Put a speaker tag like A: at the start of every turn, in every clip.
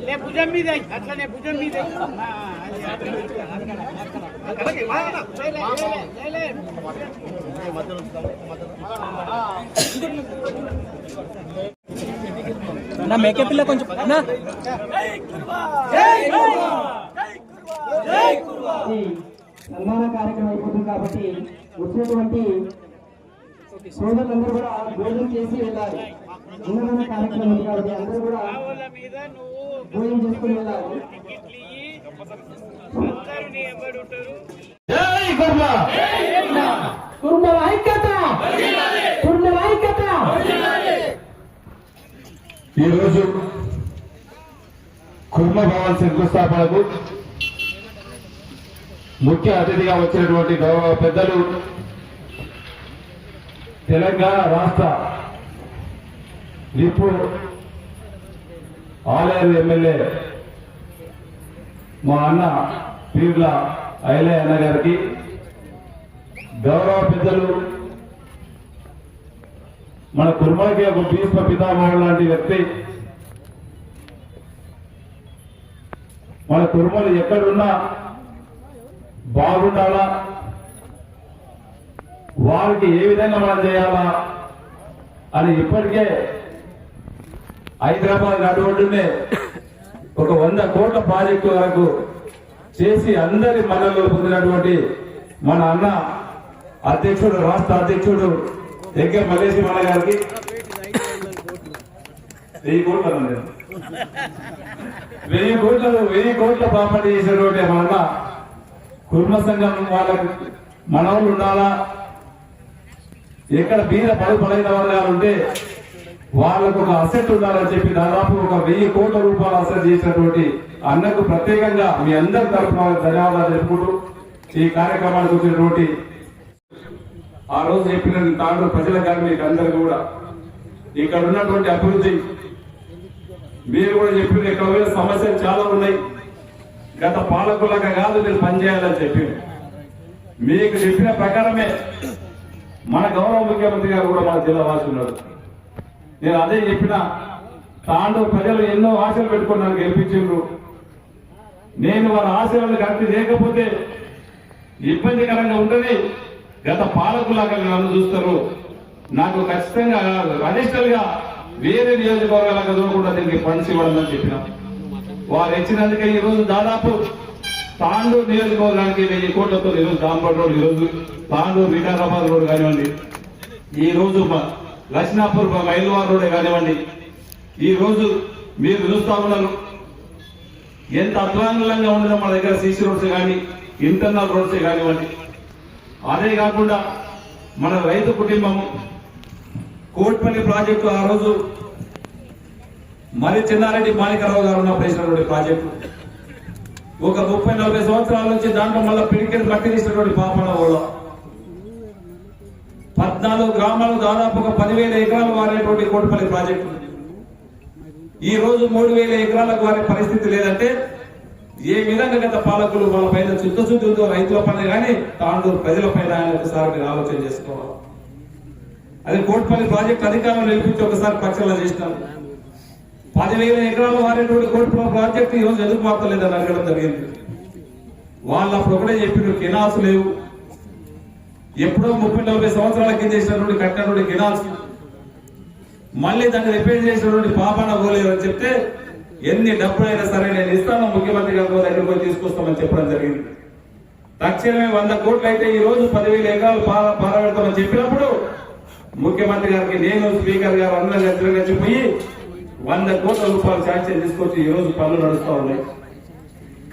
A: లే భుజం మీద అట్లనే భుజం మీద.
B: నా మేకే పిల్ల కొంచెం నా
C: సన్మాన కార్యక్రమం అయిపోతుంది కాబట్టి వచ్చినటువంటి సోదరులందరూ కూడా భోజనం చేసి వెళ్ళాలి. ఉన్నతమైన కార్యక్రమం ఉంది కాబట్టి అందరూ కూడా భోజనం చేసుకుని వెళ్ళాలి. కుటుంబ ఐక్యత! కుటుంబ ఐక్యత!
D: ఈరోజు కుర్మ భవన్ శంకుస్థాపనకు ముఖ్య అతిథిగా వచ్చినటువంటి గౌరవ పెద్దలు తెలంగాణ రాష్ట్ర ఇప్పుడు ఆలేరు ఎమ్మెల్యే మా అన్న పీర్ల ఐలే అన్న గారికి గౌరవ పెద్దలు మన కుర్మలకి ఒక భీష్మ పితామహుడు లాంటి వ్యక్తి మన కుర్మలు ఎక్కడున్నా బాగుండాలా? వారికి ఏ విధంగా మనం చేయాలా అని ఇప్పటికే హైదరాబాద్ అటువంటినే ఒక వంద కోట్ల ప్రాజెక్టు వరకు చేసి అందరి మన్నలు పొందినటువంటి మన అన్న అధ్యక్షుడు రాష్ట్ర అధ్యక్షుడు దగ్గర మల్లేసి మన గారికి వెయ్యి కోట్ల వెయ్యి కోట్ల వెయ్యి కోట్ల ప్రాపర్టీ చేసినటువంటి మన కుర్మ సంఘం వాళ్ళకి మనవాళ్ళు ఉండాలా? ఎక్కడ బీద పది పదైన వర్గాలు ఉంటే వాళ్ళకు ఒక అసెట్ ఉండాలని చెప్పి దాదాపు ఒక వెయ్యి కోట్ల రూపాయలు అసెట్ చేసినటువంటి అన్నకు ప్రత్యేకంగా మీ అందరి తరఫున ధన్యవాదాలు తెలుపుకుంటూ ఈ కార్యక్రమానికి వచ్చినటువంటి ఆ రోజు చెప్పిన తాను ప్రజల కానీ మీకు అందరు కూడా ఇక్కడ ఉన్నటువంటి అభివృద్ధి. మీరు కూడా చెప్పిన ఇక్కడ సమస్యలు చాలా ఉన్నాయి. గత పాలకులకు కాదు మీరు పనిచేయాలని చెప్పి మీకు చెప్పిన ప్రకారమే మన గౌరవ ముఖ్యమంత్రి గారు కూడా మన జిల్లా వాసి ఉన్నారు. నేను అదే చెప్పిన తాండూ ప్రజలు ఎన్నో ఆశలు పెట్టుకుని నన్ను గెలిపించిండ్రు. నేను వాళ్ళ ఆశలను కరెక్ట్ చేయకపోతే ఇబ్బందికరంగా ఉంటుంది గత పాలకులాగా నన్ను చూస్తారు. నాకు ఖచ్చితంగా అడిషనల్గా వేరే నియోజకవర్గాలకు కూడా దీనికి ఫండ్స్ ఇవ్వాలని చెప్పిన. వారు ఇచ్చినందుకే ఈ రోజు దాదాపు తాండూరు నియోజకవర్గానికి వెయ్యి కోట్లతో ఈరోజు దాంపట్ రోడ్ ఈరోజు తాండూరు వికారాబాద్ రోడ్ కానివ్వండి ఈ రోజు మ- మైల్వార్ రోడ్ కానివ్వండి ఈ రోజు మీరు చూస్తా ఉన్నారు. ఎంత అధ్వానంగా ఉండడం మన దగ్గర సీసీ రోడ్స్ కానీ ఇంటర్నల్ రోడ్స్ కానివ్వండి. అదే కాకుండా మన రైతు కుటుంబము కోట్పల్లి ప్రాజెక్టు ఆ రోజు మరి చిన్నారెడ్డి మాణికరావు గారు ఉన్న వేసినటువంటి ప్రాజెక్టు. ఒక ముప్పై నలభై సంవత్సరాల నుంచి దాంట్లో మళ్ళీ పిడికిని మట్టి తీసినటువంటి పాపన వాళ్ళ. పద్నాలుగు గ్రామాలు దాదాపు ఒక పదివేల ఎకరాలు వారేటువంటి కోటిపల్లి ప్రాజెక్టు ఈ రోజు మూడు వేల ఎకరాలకు వారి పరిస్థితి లేదంటే ఏ విధంగా గత పాలకులు వాళ్ళ పైన చిత్తశుద్ధితో రైతుల పైన కానీ తాండూరు ప్రజల పైన ఆయన ఒకసారి మీరు ఆలోచన చేసుకోవాలి. అది కోటిపల్లి ప్రాజెక్ట్ అధికారులు నిలిపించి ఒకసారి పక్షాలు చేసినారు. పదివేల ఎకరాలు వాడేటువంటి కోటిపల్లి ప్రాజెక్ట్ ఈ రోజు ఎందుకు మారలేదని అడగడం జరిగింది. వాళ్ళు అప్పుడు ఒకటే చెప్పిండ్రు కెనాల్స్ లేవు. ఎప్పుడో ముప్పై నలభై సంవత్సరాల కింద చేసినటువంటి కట్టినటువంటి కెనాల్స్. మళ్ళీ దాన్ని రిపేర్ చేసినటువంటి పాపన పోలేదు అని చెప్తే ఎన్ని డబ్బులైనా సరే నేను ఇస్తాను ముఖ్యమంత్రి గారి దగ్గర పోయి తీసుకొస్తామని చెప్పడం జరిగింది. తక్షణమే వంద కోట్లు అయితే ఈ రోజు పదివేల ఎకరాలు పారబెడతామని చెప్పినప్పుడు ముఖ్యమంత్రి గారికి నేను స్పీకర్ గారు అందరూ ఎదురుగా చెప్పి వంద కోట్ల రూపాయలు శాంక్షన్ తీసుకొచ్చి ఈ రోజు పనులు నడుస్తూ ఉన్నాయి.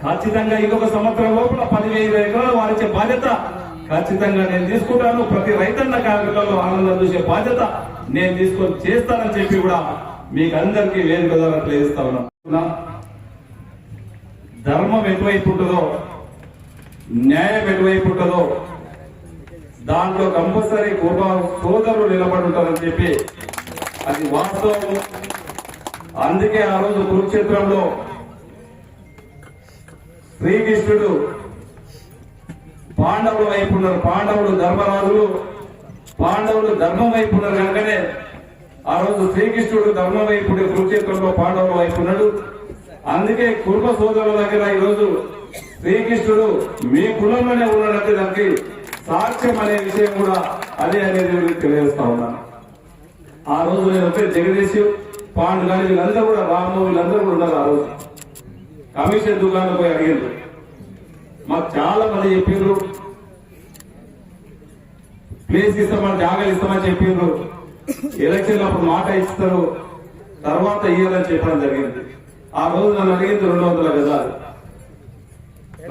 D: ఖచ్చితంగా ఇంకొక సంవత్సరం లోపల పదివేల ఎకరాలు వారిచ్చే బాధ్యత ఖచ్చితంగా నేను తీసుకుంటాను. ప్రతి రైతన్న కార్మికులలో ఆనందం చూసే బాధ్యత నేను తీసుకొని చేస్తానని చెప్పి కూడా మీకు అందరికీ వేదిక ద్వారా తెలియజేస్తా ఉన్నా. ధర్మం ఎటువైపు ఉంటుందో న్యాయం ఎటువైపు ఉంటుందో దాంట్లో కంపల్సరీ కుర్మ సోదరులు నిలబడి ఉంటారని చెప్పి అది వాస్తవం. అందుకే ఆ రోజు కురుక్షేత్రంలో శ్రీకృష్ణుడు పాండవుల వైపు ఉన్నారు. పాండవులు ధర్మరాజులు పాండవులు ధర్మం వైపు ఉన్నారు కనుకనే ఆ రోజు శ్రీకృష్ణుడు ధర్మం వైపు కురుక్షేత్రంలో పాండవుల వైపు ఉన్నాడు. అందుకే కుర్మ సోదరుల దగ్గర ఈ రోజు శ్రీకృష్ణుడు మీ కులంలోనే ఉన్నాడంటే దానికి సాక్ష్యం అనే విషయం కూడా అదే అనేది తెలియజేస్తా ఉన్నాను. ఆ రోజు నేను వచ్చే జగదీశ్ పాండు కానీ వీళ్ళందరూ కూడా రాము వీళ్ళందరూ కూడా ఉన్నారు ఆ రోజు. కమిషన్ దుకాణం పోయి అడిగారు మాకు చాలా మంది చెప్పిండ్రు ప్లేస్ ఇస్తామని జాగాలు ఇస్తామని చెప్పిండ్రు ఎలక్షన్ అప్పుడు మాట ఇస్తారు. తర్వాత ఇయ్యాలని చెప్పడం జరిగింది. ఆ రోజు నన్ను అడిగింది రెండు వందల గజాలు.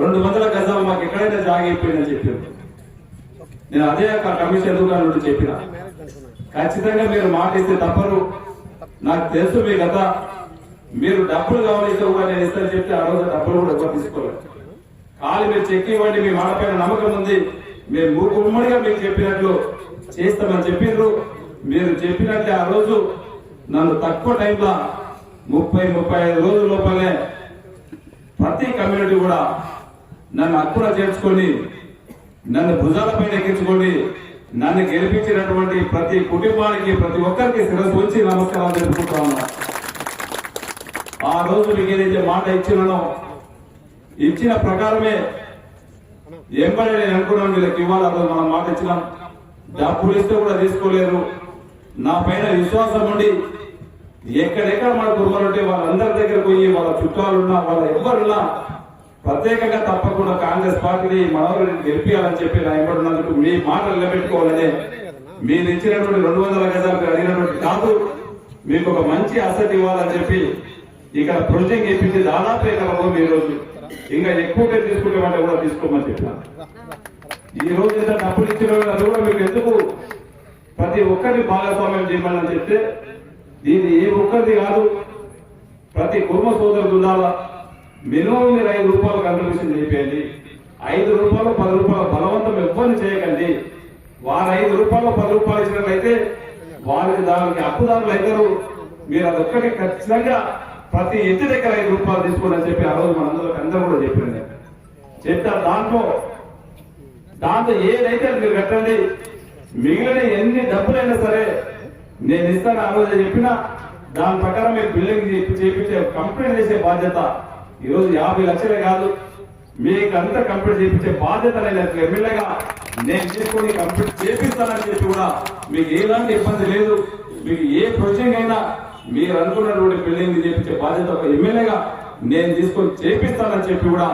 D: రెండు వందల గజాలు మాకు ఎక్కడైతే జాగా అయిపోయిందని చెప్పారు నేను అదే ఆ కమిషన్ దుకాణం నుండి చెప్పిన. ఖచ్చితంగా మీరు మాట ఇస్తే తప్పరు. నాకు తెలుసు మీ గత మీరు డబ్బులు కావాలి కూడా నేను ఇస్తాను చెప్తే ఆ రోజు డబ్బులు కూడా ఎవరు తీసుకోలేదు ఖాళీ మీరు చెక్ ఇవ్వండి మీ మాటపైన నమ్మకం ఉంది. మేము మూడు ఉమ్మడిగా మీకు చెప్పినట్లు చేస్తామని చెప్పిండ్రు మీరు చెప్పినట్లే ఆ రోజు నన్ను తక్కువ టైంలో ముప్పై ముప్పై ఐదు రోజుల లోపలే ప్రతి కమ్యూనిటీ కూడా నన్ను అక్కున చేర్చుకొని నన్ను భుజాలపైన ఎక్కించుకొని నన్ను గెలిపించినటువంటి ప్రతి కుటుంబానికి ప్రతి ఒక్కరికి శిరస్సు ఉంచి నమస్కారాలు తెలుపుకుంటా ఉన్నా. ఆ రోజు మీకు ఏదైతే మాట ఇచ్చినానో ఇచ్చిన ప్రకారమే ఎంబడే నేను అనుకున్నాను వీళ్ళకి ఇవ్వాలి రోజు మనం మాట ఇచ్చినాం. డబ్బులు ఇస్తే కూడా తీసుకోలేరు. నా పైన విశ్వాసం ఉండి ఎక్కడెక్కడ మన కుటుంబాలు ఉంటే వాళ్ళందరి దగ్గర పోయి వాళ్ళ చుట్టాలున్నా వాళ్ళ ఎవరున్నా ప్రత్యేకంగా తప్పకుండా కాంగ్రెస్ పార్టీని మనవరు గెలిపించాలని చెప్పి నా ఎంబడినందుకు మీ మాటలు నిలబెట్టుకోవాలని మీరు ఇచ్చినటువంటి రెండు వందల గజాలకు అడిగినటువంటి కాదు. మీకు ఒక మంచి అసెట్ ఇవ్వాలని చెప్పి ఇక్కడ ప్రొజెక్ట్ ఇప్పించి దాదాపు ఎకరం ఈ రోజు ఇంకా ఎక్కువగా తీసుకునే వాళ్ళు కూడా తీసుకోమని చెప్పాను ఈ రోజు ఇంత డబ్బులు ఇచ్చిన కూడా మీకు ఎందుకు? ప్రతి ఒక్కరిని భాగస్వామ్యం చేయమని చెప్తే దీన్ని ఏ ఒక్కరిది కాదు. ప్రతి కుటుంబ సోదరుడు ఉండాలా? మినిమం మీరు ఐదు రూపాయలు కంట్రిబ్యూషన్ చేయండి ఐదు రూపాయలు పది రూపాయలు బలవంతం ఇవ్వని చేయకండి. వారు ఐదు రూపాయలు పది రూపాయలు ఇచ్చినట్లయితే వారికి దానికి అప్పుదారులు అవుతారు మీరు అదొక్కటి ఖచ్చితంగా ప్రతి ఇంటి దగ్గర ఐదు రూపాయలు తీసుకోండి అని చెప్పి ఆ రోజు మనందరూ అందరూ కూడా చెప్పింది చెప్తారు దాంట్లో దాంతో ఏదైతే మీరు కట్టండి మిగిలిన ఎన్ని డబ్బులైనా సరే నేను ఇస్తాను ఆ రోజు చెప్పినా దాని ప్రకారం మీరు బిల్డింగ్ చేపించే కంప్లీట్ చేసే బాధ్యత ఈ రోజు యాభై లక్షలే కాదు మీకు అంతా కంప్లీట్ చేపించే బాధ్యత లేదు ఎమ్మెల్యేగా నేను తీసుకొని కంప్లీట్ చేపిస్తానని చెప్పి కూడా మీకు ఎలాంటి ఇబ్బంది లేదు. మీకు ఏ ప్రొజెక్ట్ అయినా మీరు అనుకున్నటువంటి బిల్డింగ్ చేపించే బాధ్యత ఒక ఎమ్మెల్యేగా నేను తీసుకొని చేపిస్తానని చెప్పి కూడా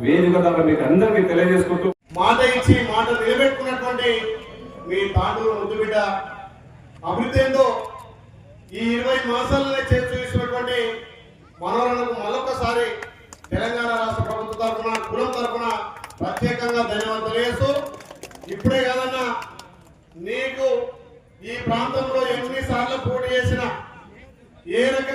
D: వేదిక ద్వారా మీకు అందరికీ తెలియజేసుకుంటూ
E: మాట ఇచ్చి మాట నిలబెట్టుకున్నటువంటి మీ తాండూరు ముద్దు బిడ్డ అభివృద్ధి ఏందో ఈ ఇరవై మాసాలనే చేసి చూసినటువంటి మనవరణకు మరొకసారి తెలంగాణ రాష్ట్ర ప్రభుత్వ తరఫున కులం తరఫున ప్రత్యేకంగా ధన్యవాదాలు తెలియజేస్తూ ఇప్పుడే కదన్నా నీకు ఈ ప్రాంతంలో ఎన్నిసార్లు పోటీ చేసిన ఏ రకం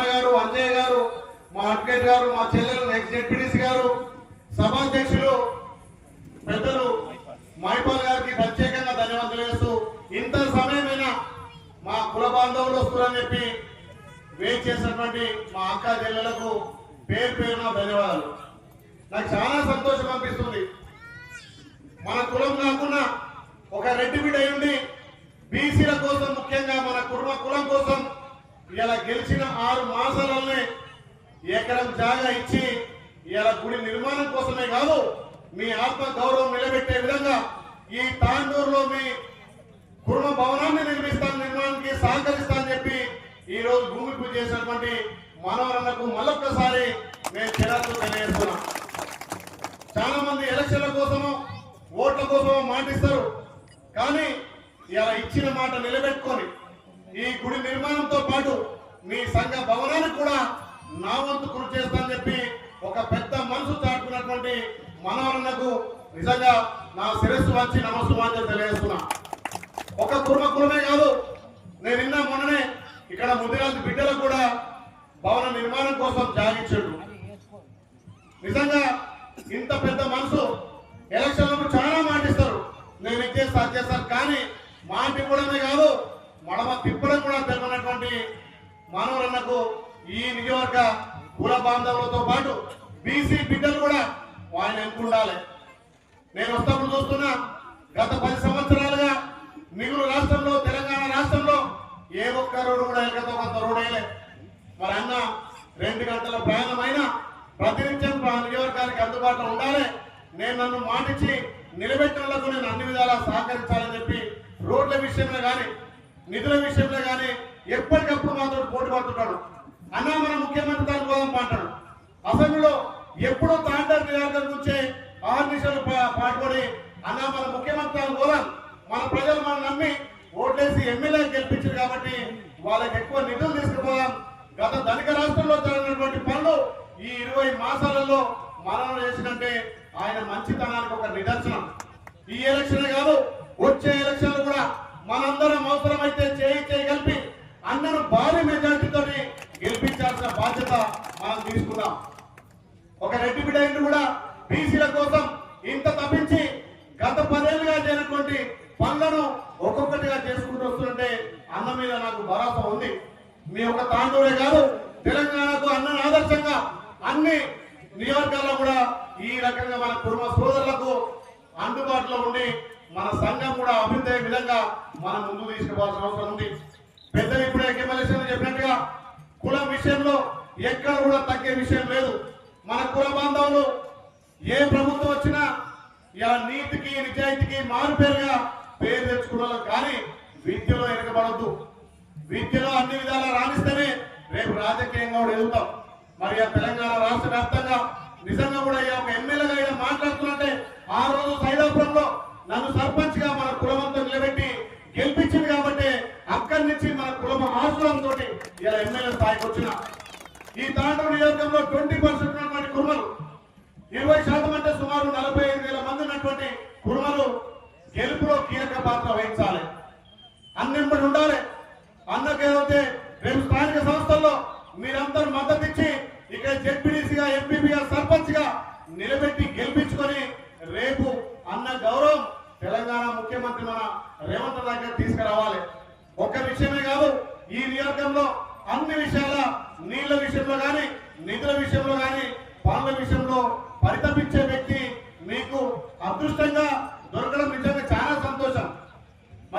E: చైర్మన్ గారు అంజయ్ గారు మా అడ్వకేట్ గారు మా చెల్లెలు నెక్స్ట్ జెడ్పీడీసీ గారు సభాధ్యక్షులు పెద్దలు మైపాల్ గారికి ప్రత్యేకంగా ధన్యవాదాలు వేస్తూ ఇంత సమయమైన మా కుల బాంధవులు వస్తున్నారని చెప్పి వెయిట్ చేసినటువంటి మా అక్క చెల్లెలకు పేరు పేరున ధన్యవాదాలు. నాకు చాలా సంతోషం అనిపిస్తుంది. మన కులం కాకుండా ఒక రెడ్డి బిడ్డ అయి బీసీల కోసం ముఖ్యంగా మన కుటుంబ కులం కోసం ఇలా గెలిచిన ఆరు మాసాలనే ఎకరం జాగా ఇచ్చి ఇలా గుడి నిర్మాణం కోసమే కాదు మీ ఆత్మ గౌరవం నిలబెట్టే విధంగా ఈ తాండూరులో మీ కుటుంబ భవనాన్ని నిర్మిస్తాను నిర్మాణానికి సహకరిస్తానని చెప్పి ఈ రోజు భూమి పూజ చేసినటువంటి మనవరన్నకు మళ్ళొక్కసారి నేను చిరాకు తెలియజేస్తున్నా. చాలా మంది ఎలక్షన్ల కోసము ఓట్ల కోసమో మాటిస్తారు. కానీ ఇలా ఇచ్చిన మాట నిలబెట్టుకొని ఈ గుడి నిర్మాణంతో పాటు మీ సంఘ భవనానికి కూడా నా వంతు కృషి చేస్తానని చెప్పి ఒక పెద్ద మనసు చాటుకున్నటువంటి మనవరన్నకు నిజంగా నా శిరస్సు వచ్చి నమస్కారం తెలియజేస్తున్నా. ఒక కుర్మ కులమే కాదు నేను నిన్న మొన్ననే ఇక్కడ ముదిరాజు బిడ్డలకు కూడా భవన నిర్మాణం కోసం జాగించాడు నిజంగా ఇంత పెద్ద మనసు ఎలక్షన్లకు చాలా మాటిస్తారు నేను ఇచ్చేస్తా అది చేస్తాను కానీ మాట ఇవ్వడమే కాదు మడమ తిప్పడం కూడా తెలియనటువంటి మానవులకు ఈ నియోజక కుల బాంధవులతో పాటు బీసీ బిడ్డలు కూడా ఆయన ఎన్నుకుండాలి నేను వస్తప్పుడు చూస్తున్నా గత పది సంవత్సరాలుగా మిగులు రాష్ట్రంలో తెలంగాణ రాష్ట్రంలో ఏ ఒక్క రోడ్డు కూడా ఎక్కతో కొంత రోడ్డు వేయలే మరి అన్న రెండు ప్రయాణమైన ప్రతినిత్యం మా నియోజకవర్గానికి అందుబాటులో ఉండాలి. నేను నన్ను మాటిచ్చి నిలబెట్టడంలో నేను అన్ని విధాలా సహకరించాలని చెప్పి రోడ్ల విషయంలో కానీ నిధుల విషయంలో కానీ ఎప్పటికప్పుడు మాతో పోటీ పడుతుంటాడు. అన్న మన ముఖ్యమంత్రి దాని కోసం అంటాడు. అసెంబ్లీలో ఎప్పుడో తాండర్ నిరాకరణ నుంచే ఆర్నిషలు పాటుపడి అన్న మన ముఖ్యమంత్రి దాని కోసం మన ప్రజలు మనం నమ్మి ఓట్లేసి ఎమ్మెల్యే గెలిపించారు కాబట్టి వాళ్ళకి ఎక్కువ నిధులు తీసుకుపోదాం. గత ధనిక రాష్ట్రంలో జరిగినటువంటి పనులు ఈ ఇరవై మాసాలలో మనం చేసినట్టే ఆయన మంచితనానికి ఒక నిదర్శనం. ఈ ఎలక్షన్ కాదు వచ్చే ఎలక్షన్లు కూడా మనందరం అవసరమైతే చేయి చేయి కలిపి అన్నను భారీ మెజార్టీతో గెలిపించాల్సిన బాధ్యత మనం తీసుకుందాం. ఒక రెడ్డి బిడ్డ కూడా బీసీల కోసం ఇంత తప్పించి గత పదేళ్ళుగా చేయనటువంటి పనులను ఒక్కొక్కటిగా చేసుకుంటూ వస్తుంటే అన్న మీద నాకు భరోసా ఉంది. మీ ఒక తాండూరే కాదు తెలంగాణకు అన్న ఆదర్శంగా అన్ని నియోజకాల్లో కూడా ఈ రకంగా మన కుటుంబ సోదరులకు అందుబాటులో ఉండి మన సంఘం కూడా అభివృద్ధి విధంగా మనం ముందు తీసుకోవాల్సిన అవసరం ఉంది. పెద్దలు ఇప్పుడే ఎమ్మెల్యేషన్ చెప్పినట్టుగా కులం విషయంలో ఎక్కడ కూడా తగ్గే విషయం లేదు. మన కుల బాంధవులు ఏ ప్రభుత్వం వచ్చినా ఇలా నీతికి నిజాయితీకి మారుపేరుగా పేరు తెచ్చుకున్నారు కానీ విద్యలో ఎనకబడద్దు విద్యలో అన్ని విధాలా రాణిస్తేనే రేపు రాజకీయంగా కూడా ఎదుగుతాం. మరి ఆ తెలంగాణ రాష్ట్ర వ్యాప్తంగా నిజంగా కూడా ఈ ఒక ఎమ్మెల్యేగా ఈయన మాట్లాడుతున్నట్టే ఆ రోజు సైదాపురంలో నన్ను సర్పంచ్గా మన కులమంతా నిలబెట్టి గెలిపించింది కాబట్టి అక్కడి నుంచి మన కులమ ఆశ్రమంతో ఇలా ఎమ్మెల్యే స్థాయికి వచ్చిన. ఈ తాండవ నియోజకంలో ట్వంటీ పర్సెంట్ ఉన్నటువంటి కుర్మలు ఇరవై శాతం అంటే సుమారు నలభై ఐదు వేల మంది ఉన్నటువంటి కుర్మలు గెలుపులో కీలక పాత్ర వహించాలి అన్నెంబడి ఉండాలి అన్నకు ఏదైతే రేపు స్థానిక సంస్థల్లో మీరందరూ మద్దతు ఇచ్చి ఇక్కడ జెడ్పీడీసీగా ఎంపీపీగా సర్పంచ్గా నిలబెట్టి గెలిపించుకొని రేపు అన్న గౌరవం తెలంగాణ ముఖ్యమంత్రి మన రేవంత్ దగ్గర తీసుకురావాలి ఒక్క విషయమే కాదు ఈ నియోజకంలో అన్ని విషయాల నీళ్ళ విషయంలో గాని నిధుల విషయంలో గాని పనుల విషయంలో పరితపించే వ్యక్తి మీకు అదృష్టంగా దొరకడం నిజంగా చాలా సంతోషం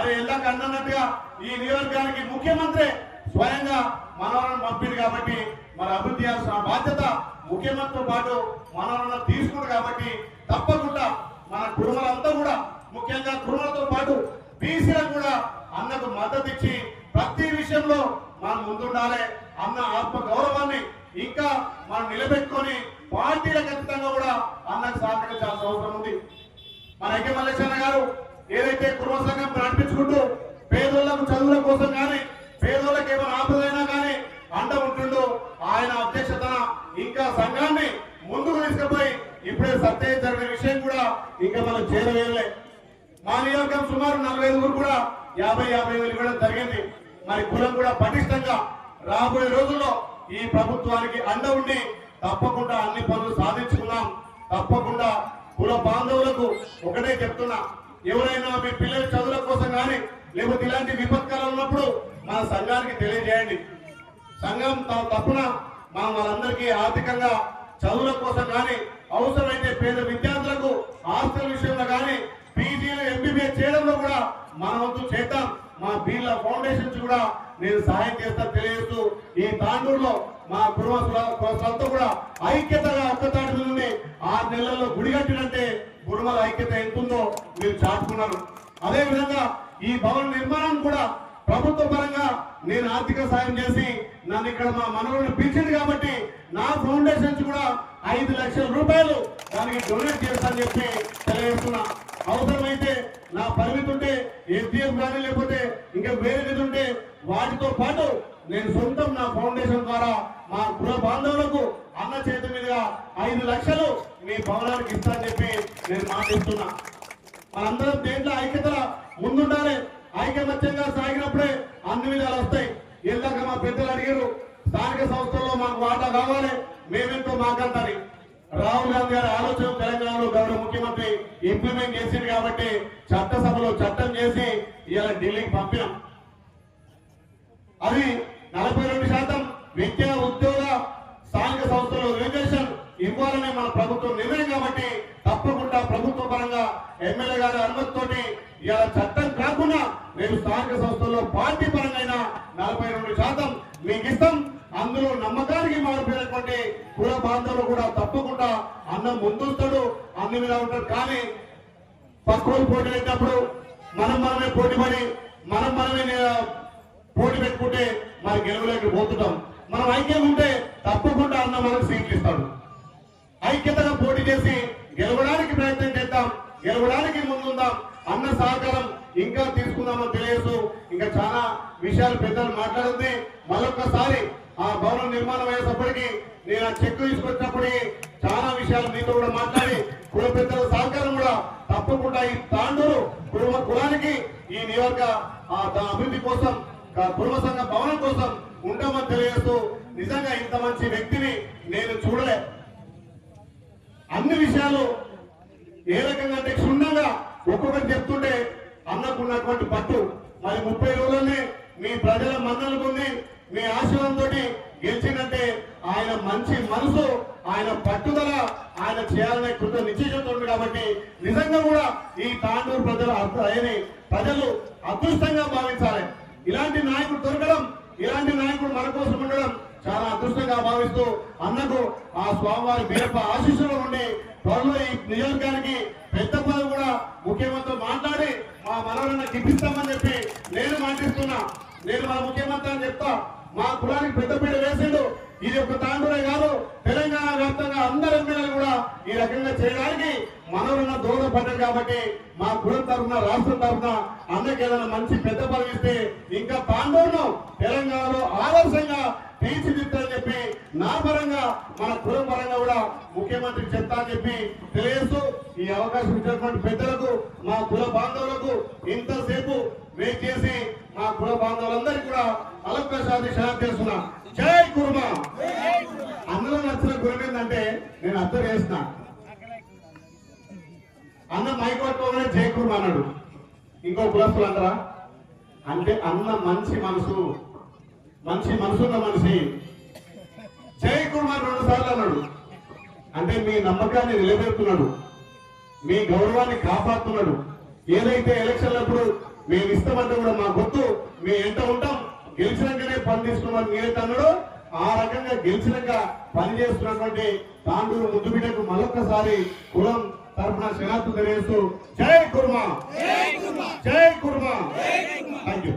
E: మరి ఇందాక అన్నట్టుగా ఈ నియోజకవర్గానికి ముఖ్యమంత్రి స్వయంగా మనవరం పంపింది కాబట్టి మరి అభివృద్ధి చేయాల్సిన బాధ్యత ముఖ్యమంత్రితో పాటు మనవరం తీసుకుంది కాబట్టి తప్పకుండా మన కుటుంబాలంతా కూడా ముఖ్యంగా కుటుంబాలతో పాటు బీసీలకు కూడా అన్నకు మద్దతు ఇచ్చి ప్రతి విషయంలో మనం ముందుండాలి. అన్న ఆత్మ గౌరవాన్ని ఇంకా మనం నిలబెట్టుకొని పార్టీల ఖచ్చితంగా కూడా అన్నకు సహకరించాల్సిన అవసరం ఉంది. మన ఐక్య మల్లేశ్వర గారు ఏదైతే కుటుంబ సంఘం ప్రారంభించుకుంటూ పేదోళ్ళకు చదువుల కోసం కానీ పేదోళ్ళకి ఏమైనా ఆపదైనా కానీ అండ ఉంటుండో ఆయన అధ్యక్షతన ఇంకా సంఘాన్ని ముందుకు తీసుకుపోయి ఇప్పుడే సత్యం జరిగిన విషయం కూడా ఇంకా మనం చేరవేయలే. మా నియోజకం సుమారు నలభై ఐదుగురు కూడా యాభై యాభై వేలు ఇవ్వడం జరిగింది. మరి కులం కూడా పటిష్టంగా రాబోయే రోజుల్లో ఈ ప్రభుత్వానికి అండ ఉండి తప్పకుండా అన్ని పనులు సాధించుకున్నాం తప్పకుండా కుల బాంధవులకు ఒకటే చెప్తున్నా ఎవరైనా మీ పిల్లల చదువుల కోసం కానీ లేకపోతే ఇలాంటి విపత్కాలు ఉన్నప్పుడు మన సంఘానికి తెలియజేయండి. సంఘం తమ తప్పున మనం వాళ్ళందరికీ ఆర్థికంగా చదువుల కోసం కానీ అవసరమైతే పేద విద్యార్థులకు ఆస్తుల విషయంలో కానీ పీజీలు ఎంబీబీఎస్ చేయడంలో కూడా మన వంతు చేద్దాం. మా బీర్ల ఫౌండేషన్స్ కూడా నేను సహాయం చేస్తా తెలియజేస్తూ ఈ తాండూరులో మా కుటుంబంతో కూడా ఐక్యతగా ఒక్కతాటి మీద ఉండి ఆరు నెలల్లో గుడి కట్టినంటే గురుమల ఐక్యత ఎంతుందో మీరు చాటుకున్నారు అదే విధంగా ఈ భవన నిర్మాణం కూడా ప్రభుత్వ పరంగా నేను ఆర్థిక సాయం చేసి నన్ను ఇక్కడ మా మనవుడిని పిలిచింది కాబట్టి నా ఫౌండేషన్స్ కూడా ఐదు లక్షల రూపాయలు దానికి డొనేట్ చేస్తానని చెప్పి తెలియజేస్తున్నా. అవసరమైతే నా పరిమితి ఉంటే ఎస్డిఎఫ్ కానీ లేకపోతే ఇంకా వేరే నిధి ఉంటే వాటితో పాటు నేను సొంతం నా ఫౌండేషన్ ద్వారా మా గృహ బాంధవులకు అన్న చేతి మీదుగా ఐదు లక్షలు మీ భవనానికి ఇస్తానని చెప్పి నేను మాటిస్తున్నా. మనందరం దేంట్లో ఐక్యత ముందుండాలి. ఐకమత్యంగా సాగినప్పుడే అన్ని విధాలు వస్తాయి. ఇందాక మా పెద్దలు అడిగారు? స్థానిక సంస్థల్లో మాకు వాటా కావాలి మేమెంతో మాకంటారు రాహుల్ గాంధీ గారి ఆలోచన తెలంగాణలో గౌరవ ముఖ్యమంత్రి ఇంప్లిమెంట్ చేసింది కాబట్టి చట్టసభలో చట్టం చేసి ఇలా ఢిల్లీకి పంపినాం. అది నలభై రెండు శాతం విద్యా ఉద్యోగ స్థానిక సంస్థల్లో రిజర్వేషన్ ఇవ్వాలని మన ప్రభుత్వం నిర్ణయం కాబట్టి తప్పకుండా ప్రభుత్వ పరంగా ఎమ్మెల్యే గారి అనుమతితోటి ఇలా చట్టం కాకుండా రేపు స్థానిక సంస్థల్లో పార్టీ పరంగా నలభై రెండు శాతం మీకు ఇస్తాం ప్రాంతంలో నమ్మకానికి మారిపోయినటువంటి కుల ప్రాంతంలో కూడా తప్పకుండా అన్నం ముందుస్తాడు అన్న మీద ఉంటాడు. కానీ పక్కోలు పోటీ పెట్టినప్పుడు మనం మనమే పోటీ పడి మనం మనమే పోటీ పెట్టుకుంటే మరి గెలవలేక పోతుంటాం. మనం ఐక్యం ఉంటే తప్పకుండా అన్న మనకు సీట్లు ఇస్తాడు. ఐక్యతగా పోటీ చేసి గెలవడానికి ప్రయత్నం చేద్దాం గెలవడానికి ముందుందాం అన్న సహకారం ఇంకా తీసుకుందామని తెలియదు ఇంకా చాలా విషయాలు పెద్దలు మాట్లాడింది మరొకసారి ఆ భవనం నిర్మాణం అయ్యేటప్పటికి నేను ఆ చెక్ తీసుకొచ్చినప్పటికీ చాలా విషయాలు మీతో కూడా మాట్లాడి కుల పెద్దల సహకారం కూడా తప్పకుండా ఈ తాండూరు కుటుంబ కులానికి ఈ నియోజక ఆ అభివృద్ధి కోసం కుటుంబ సంఘ భవనం కోసం ఉంటామని తెలియజేస్తూ నిజంగా ఇంత మంచి వ్యక్తిని నేను చూడలే. అన్ని విషయాలు ఏ రకంగా అంటే క్షుణ్ణంగా ఒక్కొక్కటి చెప్తుంటే అన్నకున్నటువంటి పట్టు. మరి ముప్పై రోజుల్లోనే మీ ప్రజల మన్నలు పొంది మీ ఆశయంతో గెలిచిందంటే ఆయన మంచి మనసు ఆయన పట్టుదల ఆయన చేయాలనే కృత నిశ్చయంతో కాబట్టి నిజంగా కూడా ఈ తాండూరు ప్రజలు అర్థ- ప్రజలు అదృష్టంగా భావించాలి. ఇలాంటి నాయకుడు దొరకడం ఇలాంటి నాయకుడు మన కోసం ఉండడం చాలా అదృష్టంగా భావిస్తూ అన్నకు ఆ స్వామివారి బీరప్ప ఆశీస్సులో ఉండి త్వరలో ఈ నియోజకానికి పెద్ద పదవి కూడా ముఖ్యమంత్రి మాట్లాడి మా మనవరన్న గిప్పిస్తామని చెప్పి నేను మాటిస్తున్నా. నేను మా ముఖ్యమంత్రి అని చెప్తా మా కులానికి పెద్దపీట వేసిండు. ఇది ఒక తాండూరే కాదు. తెలంగాణ వ్యాప్తంగా అందరు ఎమ్మెల్యేలు కూడా ఈ రకంగా చేయడానికి మనవరున్న దోహదపడ్డారు కాబట్టి మా కులం తరఫున రాష్ట్రం తరఫున అందరికి ఏదైనా మంచి పెద్ద పదవి ఇస్తే ఇంకా తాండూరును తెలంగాణలో ఆదర్శంగా తీర్చిదిద్దని చెప్పి నా పరంగా మన కులం పరంగా కూడా ముఖ్యమంత్రి చెప్తా అని చెప్పి తెలియజేస్తూ ఈ అవకాశం ఇచ్చినటువంటి పెద్దలకు మా కుల బాంధవులకు ఇంతసేపు వెయిట్ చేసి మా కుల బాంధవులందరికీ కూడా అలొక్కసారి షాప్ చేస్తున్నా జై కుర్మా. అందులో నచ్చిన గురం ఏంటంటే నేను అర్థం చేసిన అన్న మైకోట్లోనే జై కుర్మా అన్నాడు. ఇంకో కులస్తులు అంటారా? అంటే అన్న మంచి మనసు. మంచి మనసున్న మనిషి. జై కుమార్ రెండు సార్లు అన్నాడు. అంటే మీ నమ్మకాన్ని నిలబెడుతున్నాడు. మీ గౌరవాన్ని కాపాడుతున్నాడు. ఏదైతే ఎలక్షన్లప్పుడు మేము ఇస్తామంటే కూడా మా గుర్తు మీ ఎంట ఉంటాం. గెలిచినాకనే పని తీసుకున్నాం మీరైతే అన్నాడు. ఆ రకంగా గెలిచినాక పని చేస్తున్నటువంటి తాండూరు ముద్దుబిడ్డకు మరొకసారి కులం తరఫున శనార్థు తెలియజేస్తూ జై కుర్మా. జై కుర్మా. Thank you